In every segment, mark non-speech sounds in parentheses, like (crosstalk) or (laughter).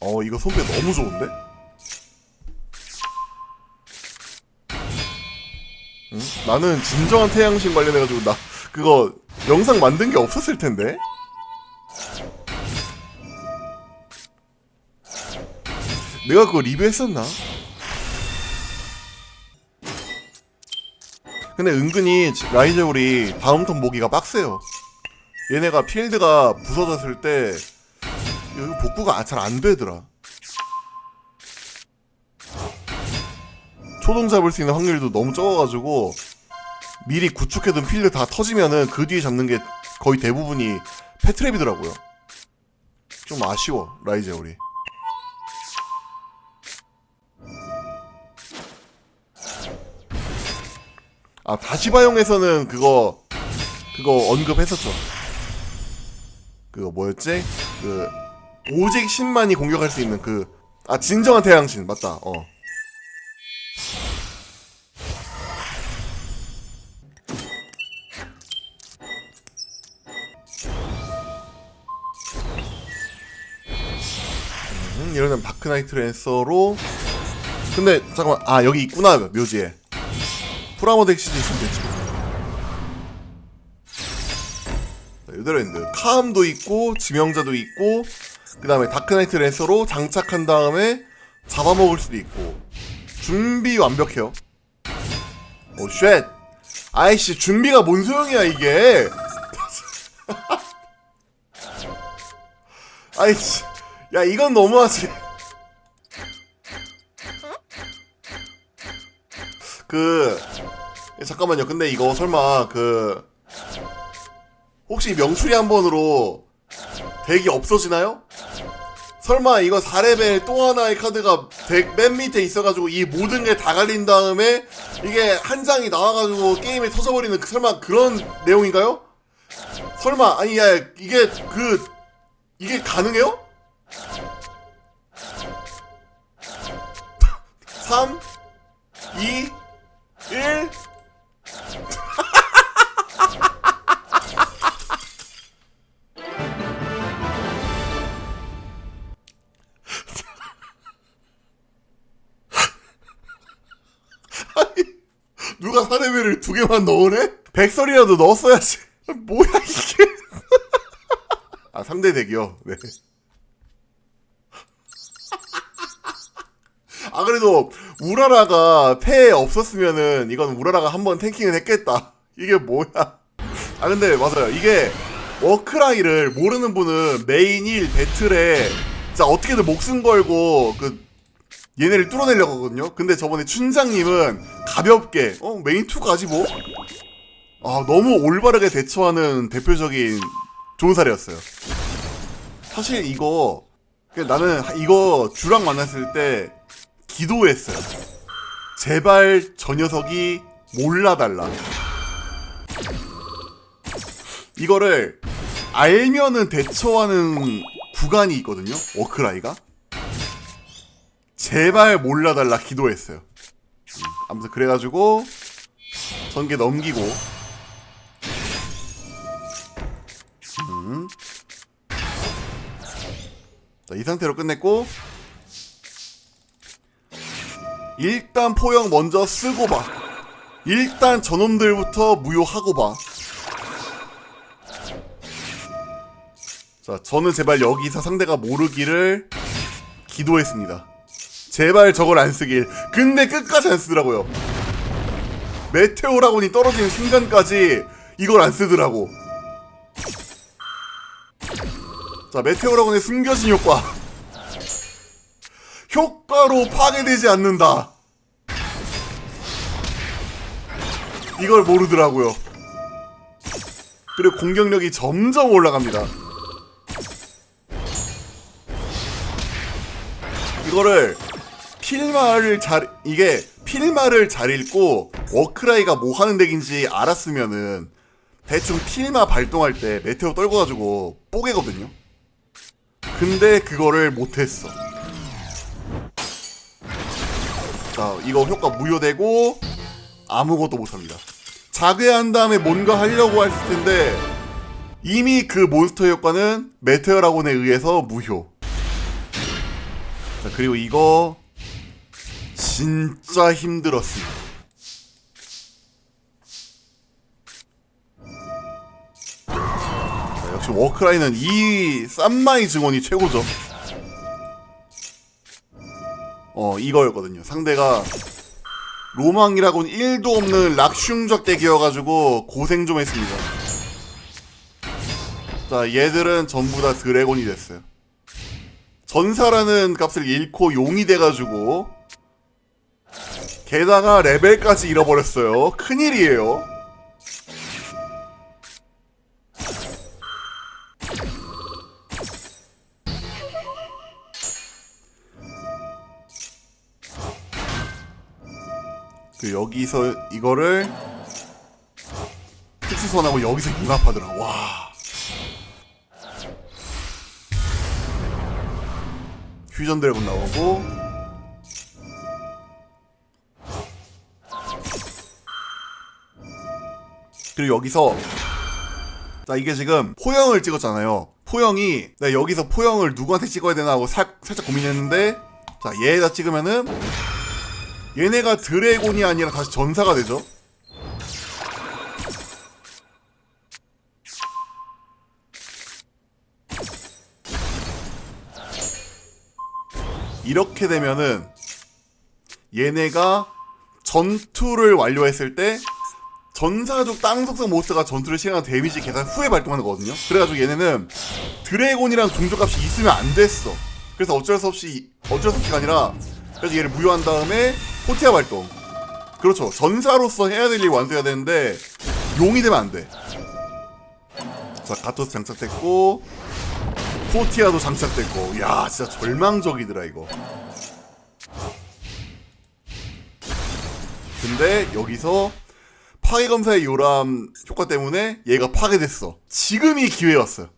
어 이거 손배 너무 좋은데? 응? 나는 진정한 태양신 관련해가지고 나 그거 영상 만든 게 없었을 텐데. 내가 그거 리뷰했었나? 근데 은근히 라이저울이 다음 턴 모기가 빡세요. 얘네가 필드가 부서졌을 때 여기 복구가 잘 안 되더라. 초동 잡을 수 있는 확률도 너무 적어가지고 미리 구축해둔 필드 다 터지면은 그 뒤에 잡는 게 거의 대부분이 패트랩이더라고요. 좀 아쉬워 라이제울이. 아 다시바용에서는 그거 그거 언급했었죠. 그거 뭐였지? 그 오직 10만이 공격할 수 있는 그 아 진정한 태양신. 맞다. 어. 음, 이러면 바크나이트 랜서로. 근데 잠깐만. 아 여기 있구나 묘지에. 프라모덱 시즌 있으면 되지. 자, 유더랜드 카함도 있고 지명자도 있고 그 다음에 다크나이트 랜서로 장착한 다음에 잡아먹을 수도 있고. 준비 완벽해요. 오쉣. 아이씨 준비가 뭔 소용이야 이게? (laughs) 아이씨 야 이건 너무하지. 그 잠깐만요. 근데 이거 설마 그 혹시 명추리 한 번으로 덱이 없어지나요? 설마 이거 4레벨 또 하나의 카드가 덱 맨 밑에 있어가지고 이 모든 게 다 갈린 다음에 이게 한 장이 나와가지고 게임이 터져버리는 그- 설마 그런 내용인가요? 설마 아니 야 이게 그 이게 가능해요? 3 2 1 두 개만 넣으래? 백설이라도 넣었어야지. (laughs) 뭐야 이게? (laughs) 아 상대 덱이요. 네. (laughs) 아 그래도 우라라가 패에 없었으면은 이건 우라라가 한번 탱킹은 했겠다. 이게 뭐야? 아 근데 맞아요. 이게 워크라이를 모르는 분은 메인 1 배틀에 진짜 어떻게든 목숨 걸고 그 얘네를 뚫어내려고 하거든요. 근데 저번에 춘장님은 가볍게 어 메인 2 가지 뭐. 아 너무 올바르게 대처하는 대표적인 좋은 사례였어요. 사실 이거 그냥 나는 이거 주랑 만났을 때 기도했어요. 제발 저 녀석이 몰라달라. 이거를 알면은 대처하는 구간이 있거든요. 워크라이가. 제발 몰라달라 기도했어요. 음, 아무튼 그래가지고 전개 넘기고 음. 자, 이 상태로 끝냈고 일단 포영 먼저 쓰고 봐. 일단 저놈들부터 무효하고 봐. 자, 저는 제발 여기서 상대가 모르기를 기도했습니다. 제발 저걸 안 쓰길. 근데 끝까지 안 쓰더라고요. 메테오라곤이 떨어지는 순간까지 이걸 안 쓰더라고. 자, 메테오라곤의 숨겨진 효과. 효과로 파괴되지 않는다. 이걸 모르더라고요. 그리고 공격력이 점점 올라갑니다. 이거를 필마를 잘 이게 필마를 잘 읽고 워크라이가 뭐 하는 덱인지 알았으면은 대충 필마 발동할 때 메테오 떨궈가지고 뽀개거든요. 근데 그거를 못했어. 자, 이거 효과 무효되고 아무것도 못합니다. 자괴한 다음에 뭔가 하려고 했을 텐데 이미 그 몬스터 효과는 메테오라곤에 의해서 무효. 자, 그리고 이거 진짜 힘들었습니다. 자, 역시 워크라인은 이 쌈마이 증원이 최고죠. 어, 이거였거든요. 상대가 로망이라고는 1도 없는 락슝적 덱이어가지고 고생 좀 했습니다. 자, 얘들은 전부 다 드래곤이 됐어요. 전사라는 값을 잃고 용이 돼가지고 게다가 레벨까지 잃어버렸어요. 큰일이에요. 그 여기서 이거를 특수선하고 여기서 융합하더라. 와. 퓨전 드래곤 나오고 그리고 여기서 자 이게 지금 포영을 찍었잖아요. 포영이 나 여기서 포영을 누구한테 찍어야 되나 하고 살, 살짝 고민했는데 자 얘에다 찍으면은 얘네가 드래곤이 아니라 다시 전사가 되죠? 이렇게 되면은 얘네가 전투를 완료했을 때 전사족 땅 속성 모스가 전투를 시행한 데미지 계산 후에 발동하는 거거든요. 그래가지고 얘네는 드래곤이랑 종족값이 있으면 안 됐어. 그래서 어쩔 수 없이 어쩔 수 없이가 아니라 그래서 얘를 무효한 다음에 포티아 발동. 그렇죠. 전사로서 해야 될 일 완수해야 되는데 용이 되면 안 돼. 자 가토스 장착됐고 포티아도 장착됐고 야 진짜 절망적이더라 이거. 근데 여기서 파괴검사의 요람 효과 때문에 얘가 파괴됐어. 지금이 기회였어요.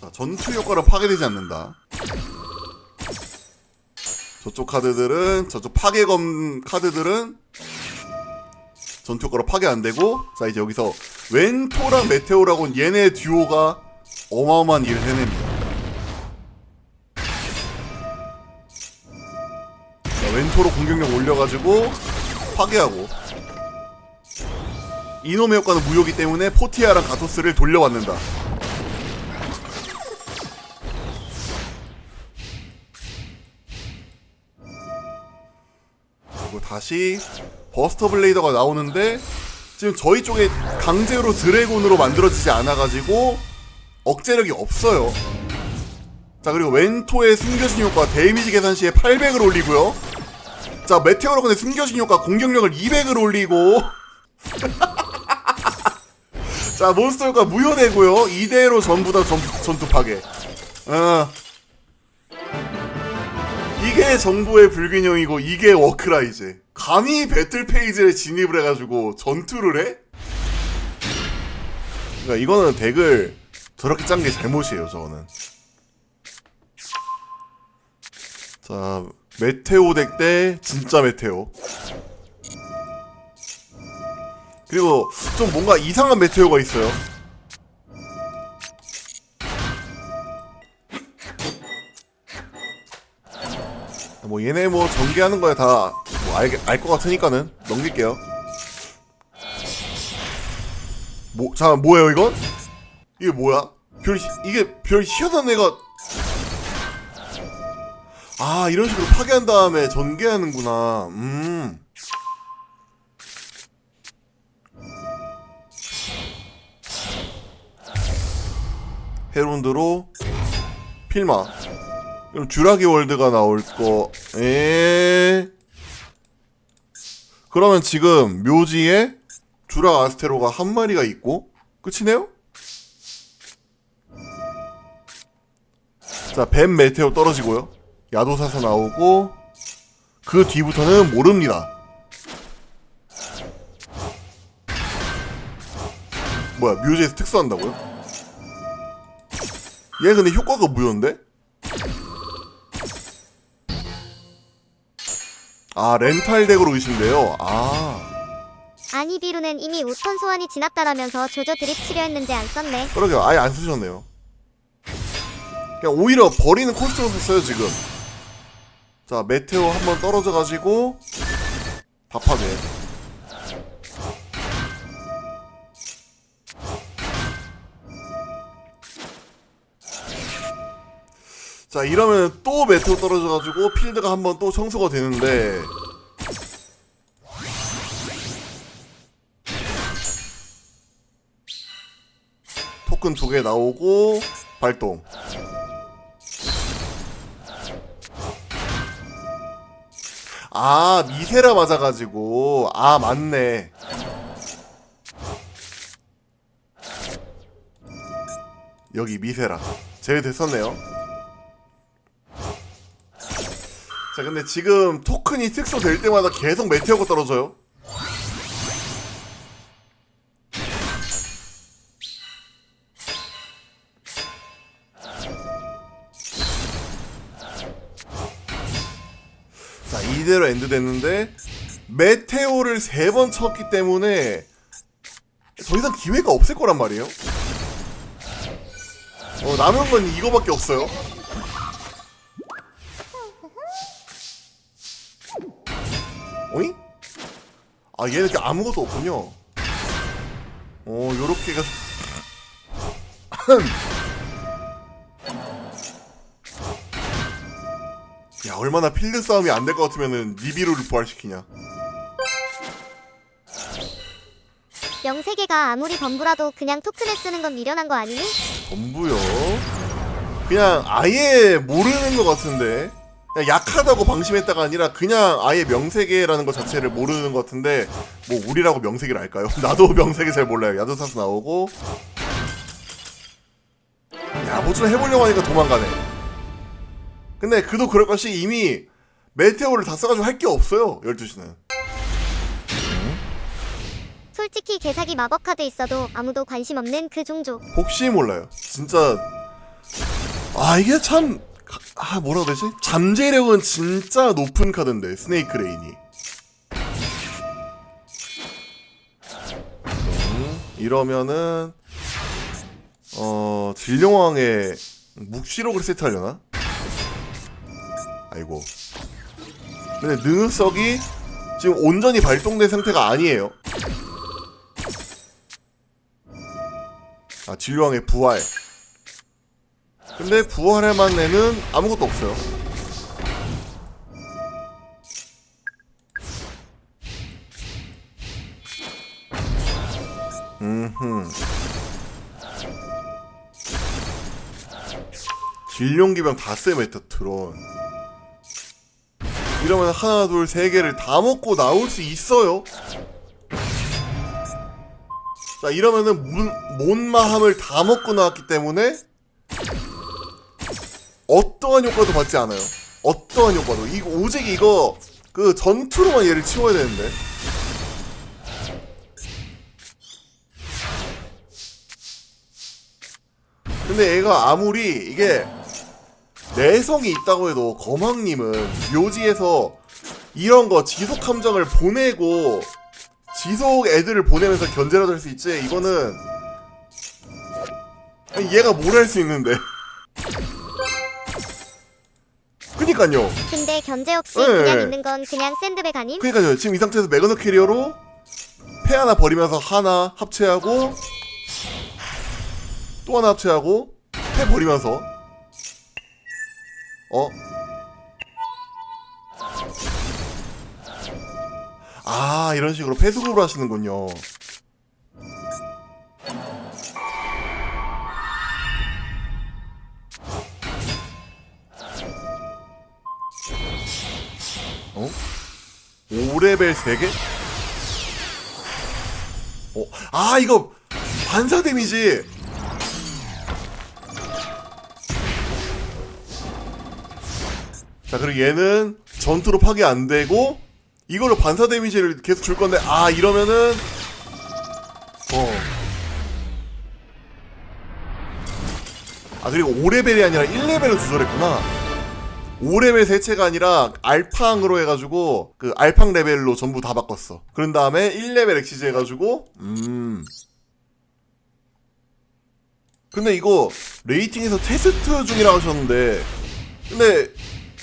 자, 전투 효과로 파괴되지 않는다. 저쪽 카드들은, 저쪽 파괴검 카드들은 전투 효과로 파괴 안 되고, 자, 이제 여기서 웬토랑 메테오라고는 얘네 듀오가 어마어마한 일을 해냅니다. 왼토로 공격력 올려가지고 파괴하고. 이놈의 효과는 무효기 때문에 포티아랑 가토스를 돌려받는다. 그리고 다시 버스터 블레이더가 나오는데 지금 저희 쪽에 강제로 드래곤으로 만들어지지 않아가지고 억제력이 없어요. 자 그리고 왼토의 숨겨진 효과 데미지 계산 시에 800을 올리고요 자 메테오로 근데 숨겨진 효과 공격력을 200을 올리고. (laughs) 자 몬스터 효과 무효되고요. 이대로 전부 다 전, 전투 파괴. 어. 이게 정보의 불균형이고 이게 워크라이즈 감히 배틀 페이지에 진입을 해가지고 전투를 해? 그러니까 이거는 덱을 저렇게 짠 게 잘못이에요 저거는. 자, 메테오 덱 때 진짜 메테오. 그리고 좀 뭔가 이상한 메테오가 있어요. 뭐 얘네 뭐 전개하는 거에 다뭐 알것 같으니까는 넘길게요. 뭐, 자, 뭐예요 이건? 이게 뭐야? 별 희- 이게 별 희한한 애가 아 이런 식으로 파괴한 다음에 전개하는구나 음 헤론드로 필마 그럼 듀라기 월드가 나올 거 에. 그러면 지금 묘지에 듀라 아스테로가 한 마리가 있고 끝이네요? 자, 뱀 메테오 떨어지고요. 야도사서 나오고 그 뒤부터는 모릅니다. 뭐야 뮤즈에서 특수한다고요? 얘 근데 효과가 무효인데? 아 렌탈 덱으로 의심돼요. 아 아니 비루는 이미 5턴 소환이 지났다라면서 조조 드립 치려 했는지 안 썼네. 그러게요. 아예 안 쓰셨네요. 그냥 오히려 버리는 코스트로 썼어요, 지금. 자, 메테오 한 번 떨어져가지고, 답하게. 자, 이러면 또 메테오 떨어져가지고, 필드가 한 번 또 청소가 되는데, 토큰 두 개 나오고 발동. 아 미세라 맞아가지고 아 맞네. 여기 미세라 제외됐었네요. 자 근데 지금 토큰이 특수 될 때마다 계속 메테오가 떨어져요. 이대로 엔드 됐는데 메테오를 세 번 쳤기 때문에 더 이상 기회가 없을 거란 말이에요. 어, 남은 건 이거밖에 없어요. 어잉? 아 얘는 이렇게 아무것도 없군요. 어 요렇게 가 (laughs) 야 얼마나 필드 싸움이 안 될 것 같으면은 니비루를 부활시키냐. 명세계가 아무리 범부라도 그냥 토큰에 쓰는 건 미련한 거 아니니? 전부요. 그냥 아예 모르는 것 같은데. 그냥 약하다고 방심했다가 아니라 그냥 아예 명세계라는 것 자체를 모르는 것 같은데 뭐 우리라고 명세계를 알까요? (laughs) 나도 명세계 잘 몰라요. 야드사스 나오고 야 뭐 좀 해보려고 하니까 도망가네. 근데 그도 그럴 것이 이미 메테오를 다 써가지고 할 게 없어요. 12시는. 솔직히 개사기 마법 카드 있어도 아무도 관심 없는 그 종족. 혹시 몰라요. 진짜 아 이게 참 아 뭐라고 해야 되지? 잠재력은 진짜 높은 카드인데 스네이크 레인이. 음, 이러면은 어 진룡왕의 묵시록을 세트하려나? 아이고. 근데 능흑석이 지금 온전히 발동된 상태가 아니에요. 아 진룡왕의 부활. 근데 부활에만 내는 아무것도 없어요. 음흠. 진룡기병 다세 메타트론. 이러면 하나, 둘, 세 개를 다 먹고 나올 수 있어요. 자, 이러면은 문, 몬마함을 다 먹고 나왔기 때문에 어떠한 효과도 받지 않아요. 어떠한 효과도. 이거 오직 이거 그 전투로만 얘를 치워야 되는데. 근데 얘가 아무리 이게 내성이 있다고 해도 거망님은 묘지에서 이런 거 지속 함정을 보내고 지속 애들을 보내면서 견제라도 할 수 있지 이거는 아니, 얘가 뭘 할 수 있는데 (laughs) 그니까요 근데 견제 없이 네. 그냥 있는 건 그냥 샌드백 아님? 그니까요 지금 이 상태에서 매거너 캐리어로 패 하나 버리면서 하나 합체하고 또 하나 합체하고 패 버리면서 어? 아 이런 식으로 패수급을 하시는군요 어? 5레벨 3개? 어, 아, 이거 반사 데미지! 자, 그리고 얘는 전투로 파괴 안 되고, 이걸로 반사 데미지를 계속 줄 건데, 아, 이러면은, 어. 아, 그리고 5레벨이 아니라 1레벨로 조절했구나. 5레벨 세체가 아니라 알팡으로 해가지고 그 알팡 레벨로 전부 다 바꿨어. 그런 다음에 1레벨 엑시즈 해가지고 음. 근데 이거 레이팅에서 테스트 중이라고 하셨는데 근데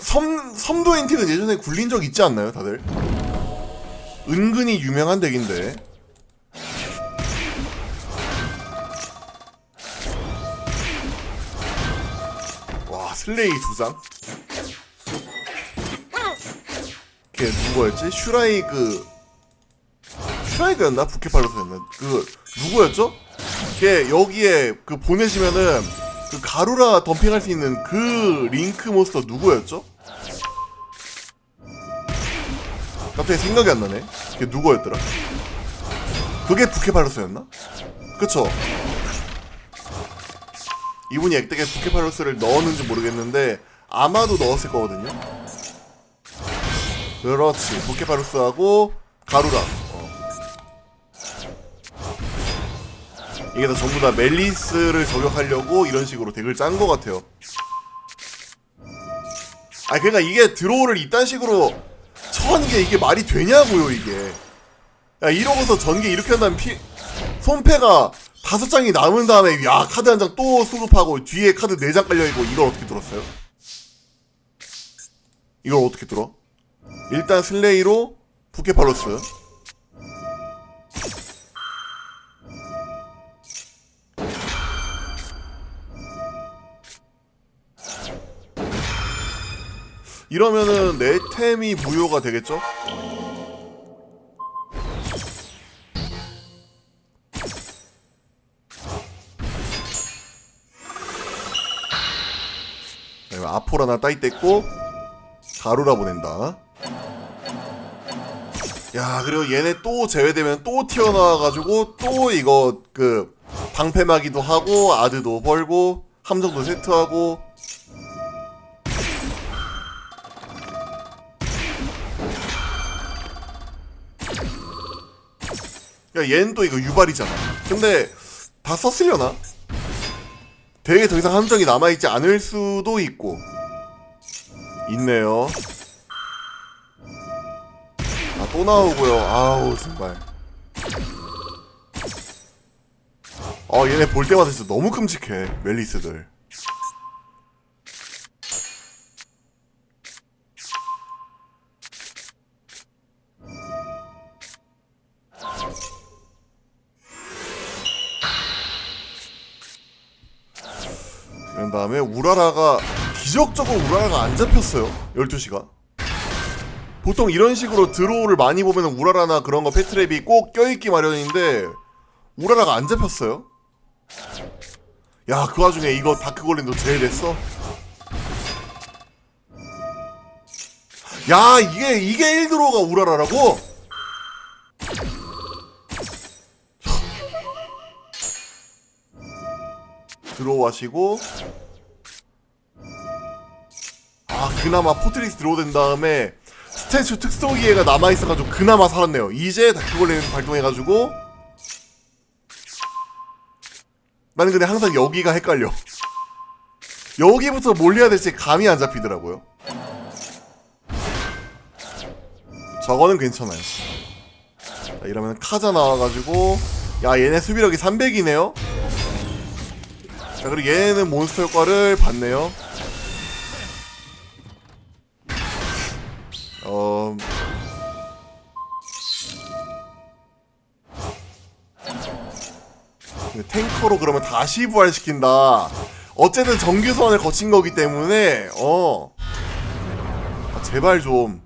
섬 섬도 엔틱은 예전에 굴린 적 있지 않나요, 다들? 은근히 유명한 덱인데. 와 슬레이 두 장. 걔 누구였지? 슈라이 그 슈라이그였나? 부케팔로스였나? 그 누구였죠? 걔 여기에 그 보내시면은 그 가루라 덤핑할 수 있는 그 링크 몬스터 누구였죠? 갑자기 생각이 안 나네. 그게 누구였더라? 그게 부케팔로스였나? 그쵸? 이분이 액덱에 부케팔로스를 넣었는지 모르겠는데 아마도 넣었을 거거든요. 그렇지. 부케팔로스하고 가루라. 어. 이게 다 전부 다 멜리스를 저격하려고 이런 식으로 덱을 짠 것 같아요. 아 그러니까 이게 드로우를 이딴 식으로 쳐는 게 이게 말이 되냐고요 이게. 야 이러고서 전개 이렇게 한다면 피 손패가 다섯 장이 남은 다음에 야 카드 한 장 또 수급하고 뒤에 카드 네 장 깔려 있고 이걸 어떻게 들었어요? 이걸 어떻게 들어? 일단 슬레이로 부케팔로스 이러면은 내 템이 무효가 되겠죠? 자, 아포라나 따이 뗐고 가루라 보낸다. 야 그리고 얘네 또 제외되면 또 튀어나와가지고 또 이거 그 방패막이도 하고 아드도 벌고 함정도 세트하고 야 얘는 또 이거 유발이잖아. 근데 다 썼으려나? 대에 더 이상 함정이 남아있지 않을 수도 있고. 있네요. 아 또 나오고요. 아우 정말. 아 얘네 볼 때마다 진짜 너무 끔찍해 멜리스들 우라라가 기적적으로 우라라가 안 잡혔어요 12시가. 보통 이런 식으로 드로우를 많이 보면 우라라나 그런 거 패트랩이 꼭 껴있기 마련인데 우라라가 안 잡혔어요? 야 그 와중에 이거 다크골렘도 제외됐어? 야 이게 이게 1드로우가 우라라라고? 들어와시고 아 그나마 포트리스 들어오된 다음에 스탠슈 특성기회가 남아있어가지고 그나마 살았네요. 이제 다크골렘 발동해가지고 나는 근데 항상 여기가 헷갈려. 여기부터 뭘 해야 될지 감이 안 잡히더라고요. 저거는 괜찮아요. 자 이러면 카자 나와가지고 야 얘네 수비력이 300이네요? 자 그리고 얘는 몬스터 효과를 받네요 탱커로 그러면 다시 부활시킨다. 어쨌든 정규 소환을 거친 거기 때문에 어. 아, 제발 좀.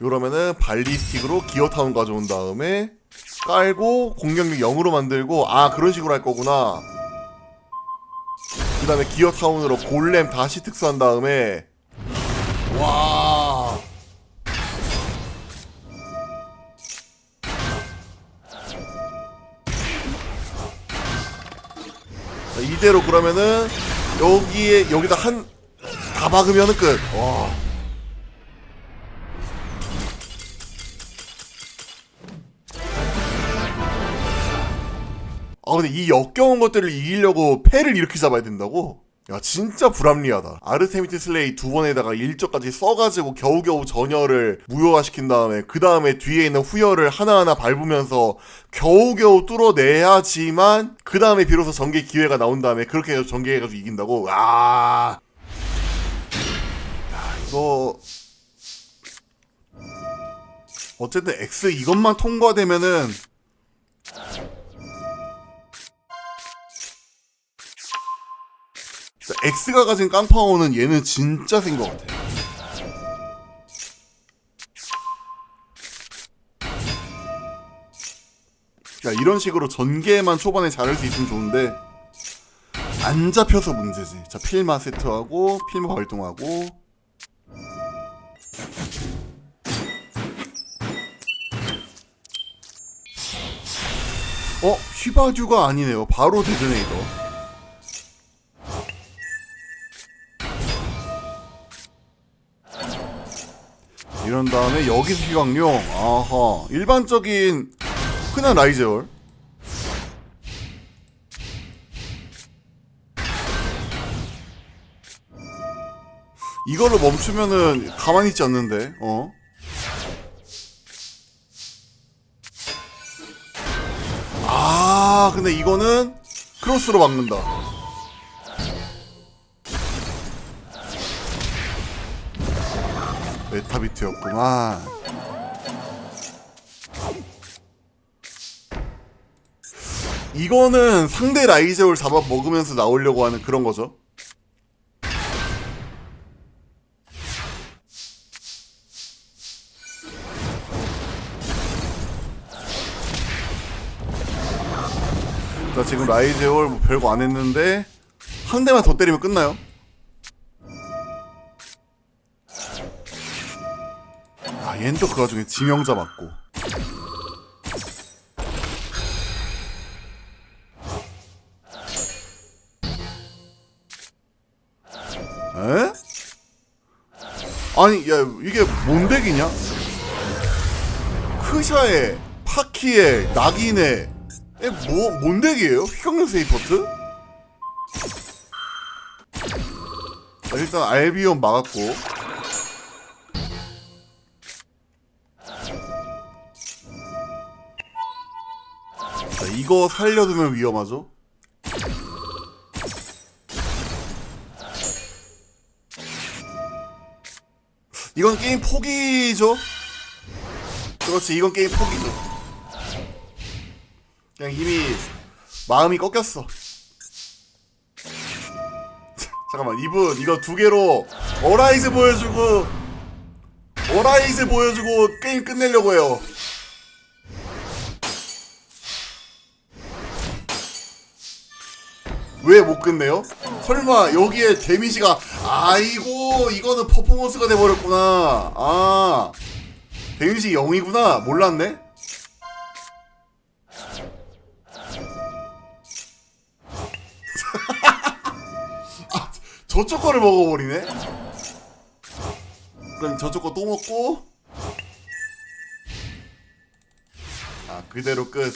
이러면은 발리스틱으로 기어타운 가져온 다음에 깔고 공격력 0으로 만들고 아 그런 식으로 할 거구나. 그 다음에 기어 타운으로 골렘 다시 특수한 다음에 와 자, 이대로 그러면은 여기에 여기다 한 다 박으면은 끝. 와. 아 근데 이 역겨운 것들을 이기려고 패를 이렇게 잡아야 된다고? 야 진짜 불합리하다 아르테미트 슬레이 두 번에다가 일적까지 써가지고 겨우겨우 전열을 무효화시킨 다음에 그 다음에 뒤에 있는 후열을 하나하나 밟으면서 겨우겨우 뚫어내야지만 그 다음에 비로소 전개 기회가 나온 다음에 그렇게 해서 전개해가지고 이긴다고? 와... 야 이거... 어쨌든 X 이것만 통과되면은 X가 가진 깡파워는 얘는 진짜 센 것 같아. 야 이런 식으로 전개만 초반에 잘할 수 있으면 좋은데 안 잡혀서 문제지. 자 필마 세트하고 필마 활동하고 어 휘바듀가 아니네요. 바로 데드네이더. 이런 다음에 여기서 휘광용. 아하. 일반적인 흔한 라이제얼. 이걸로 멈추면은 가만히 있지 않는데 어? 아, 근데 이거는 크로스로 막는다. 메타비트였구만. 이거는 상대 라이제올 잡아 먹으면서 나오려고 하는 그런 거죠. 자, 지금 라이제올 뭐 별거 안 했는데 한 대만 더 때리면 끝나요. 아, 얘는 또그 와중에 지명자 맞고. 에? 아니, 야, 이게 뭔 덱이냐? 크샤에, 파키에, 낙인에, 에, 뭐, 뭔 덱이에요? 휘경련 세이퍼트? 자, 일단 알비온 막았고. 이거 살려두면 위험하죠? 이건 게임 포기죠? 그렇지, 이건 게임 포기죠. 그냥 이미 마음이 꺾였어. (laughs) 잠깐만, 이분 이거 두 개로 어라이즈 보여주고 어라이즈 보여주고 게임 끝내려고 해요. 왜 못 끝내요? 설마 여기에 데미지가 아이고 이거는 퍼포먼스가 돼버렸구나. 아 데미지 0이구나. 몰랐네. (laughs) 아 저쪽 거를 먹어버리네. 그럼 저쪽 거 또 먹고. 아 그대로 끝